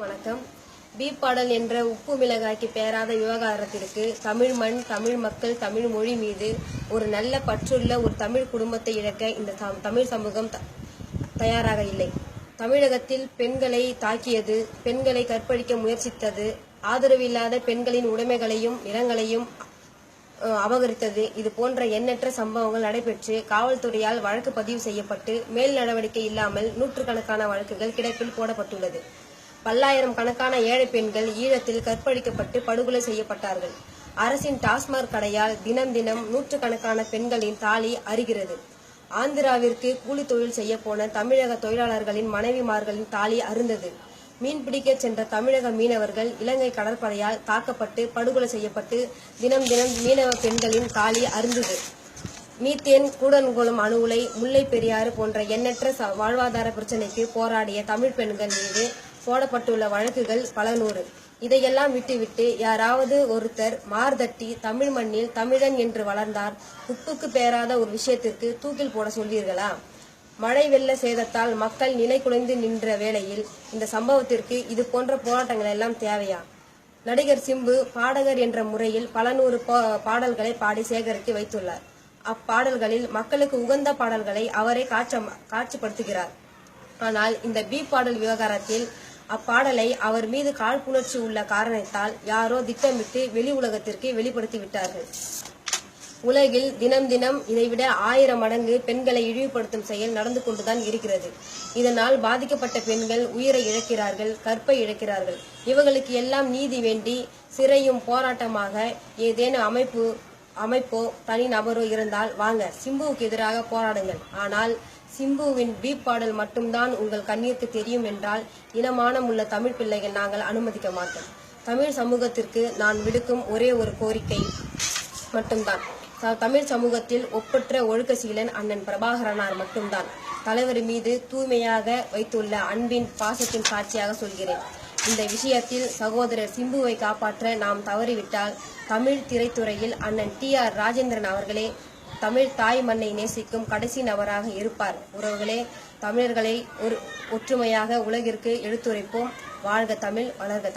வணக்கம். பி பாடல் என்ற உப்பு மிளகாய்க்கு பெயராத விவகாரத்திற்கு தமிழ் மண் தமிழ் மக்கள் தமிழ் மொழி மீது ஒரு நல்ல பற்றுள்ள ஒரு தமிழ் குடும்பத்தை இழக்க இந்த தமிழ் சமூகம் தயாராக இல்லை. தமிழகத்தில் பெண்களை தாக்கியது பெண்களை கற்பழிக்க முயற்சித்தது ஆதரவில்லாத பெண்களின் உடைமைகளையும் நிலங்களையும் அபகரித்தது. இது போன்ற எண்ணற்ற சம்பவங்கள் நடைபெற்று காவல்துறையால் வழக்கு பதிவு செய்யப்பட்டு மேல் நடவடிக்கை இல்லாமல் நூற்றுக்கணக்கான வழக்குகள் கிடப்பில் போடப்பட்டுள்ளது. பல்லாயிரம் கணக்கான ஏழை பெண்கள் ஈழத்தில் கற்பழிக்கப்பட்டு படுகொலை செய்யப்பட்டார்கள். அரசின் டாஸ்மாக் கடையால் தினம் தினம் நூற்றுக்கணக்கான பெண்களின் தாலி அருகிறது. ஆந்திராவிற்கு கூலி தொழில் செய்ய போன தமிழக தொழிலாளர்களின் மனைவிமார்களின் தாலி அருந்தது. மீன்பிடிக்க சென்ற தமிழக மீனவர்கள் இலங்கை கடற்படையால் தாக்கப்பட்டு படுகொலை செய்யப்பட்டு தினம் தினம் மீனவ பெண்களின் தாலி அருந்தது. மீத்தேன் கூடன்குளம் அணு உலை முல்லை பெரியாறு போன்ற எண்ணற்ற ச- வாழ்வாதார பிரச்சினைக்கு போராடிய தமிழ் பெண்கள் மீது போடப்பட்டுள்ள வழக்குகள் பல நூறு. இதையெல்லாம் விட்டுவிட்டு யாராவது ஒருத்தர் மார்தட்டி தமிழ் மண்ணில் தமிழன் என்று வளர்ந்தார் உப்புக்கு பேராத ஒரு விஷயத்திற்கு தூக்கில் போட சொல்வீர்களா? மழை வெள்ள சேதத்தால் மக்கள் நிலை குலைந்து நின்ற வேளையில் இந்த சம்பவத்திற்கு இது போன்ற போராட்டங்கள் எல்லாம் தேவையா? நடிகர் சிம்பு பாடகர் என்ற முறையில் பல நூறு பா- பாடல்களை பாடி சேகரித்து வைத்துள்ளார். அப்பாடல்களில் மக்களுக்கு உகந்த பாடல்களை அவரே காட்ச காட்சிப்படுத்துகிறார். ஆனால் இந்த பி பாடல் விவகாரத்தில் அப்பாடலை அவர் மீது காழ்ப்புணர்ச்சி உள்ள காரணத்தால் யாரோ திட்டமிட்டு வெளி உலகத்திற்கு வெளிப்படுத்தி விட்டார்கள். உலகில் தினம் தினம் இதைவிட ஆயிரம் மடங்கு பெண்களை இழிவுபடுத்தும் செயல் நடந்து கொண்டுதான் இருக்கிறது. இதனால் பாதிக்கப்பட்ட பெண்கள் உயிரை இழக்கிறார்கள் கற்பை இழக்கிறார்கள். இவர்களுக்கு எல்லாம் நீதி வேண்டி சிறையும் போராட்டமாக ஏதேனும் அமைப்பு அமைப்போ தனி நபரோ இருந்தால் வாங்க சிம்புவுக்கு எதிராக போராடுங்கள். ஆனால் சிம்புவின் பீப் பாடல் மட்டும்தான் உங்கள் கண்ணிற்கு தெரியும் என்றால் இனமானம் உள்ள தமிழ் பிள்ளைகள் நாங்கள் அனுமதிக்க மாட்டோம். தமிழ் சமூகத்திற்கு நான் விடுக்கும் ஒரே ஒரு கோரிக்கை மட்டும்தான். தமிழ் சமூகத்தில் ஒப்பற்ற ஒழுக்க சீலன் அண்ணன் பிரபாகரனார் மட்டும்தான். தலைவர் மீது தூய்மையாக வைத்துள்ள அன்பின் பாசத்தின் சாட்சியாக சொல்கிறேன். இந்த விஷயத்தில் சகோதரர் சிம்புவை காப்பாற்ற நாம் தவறிவிட்டால் தமிழ் திரைத்துறையில் அண்ணன் டி ஆர் ராஜேந்திரன் அவர்களே தமிழ் தாய் மண்ணை நேசிக்கும் கடைசி நபராக இருப்பார். உறவுகளே தமிழர்களை ஒரு ஒற்றுமையாக உலகிற்கு எடுத்துரைப்போம். வாழ்க தமிழ் வளர்க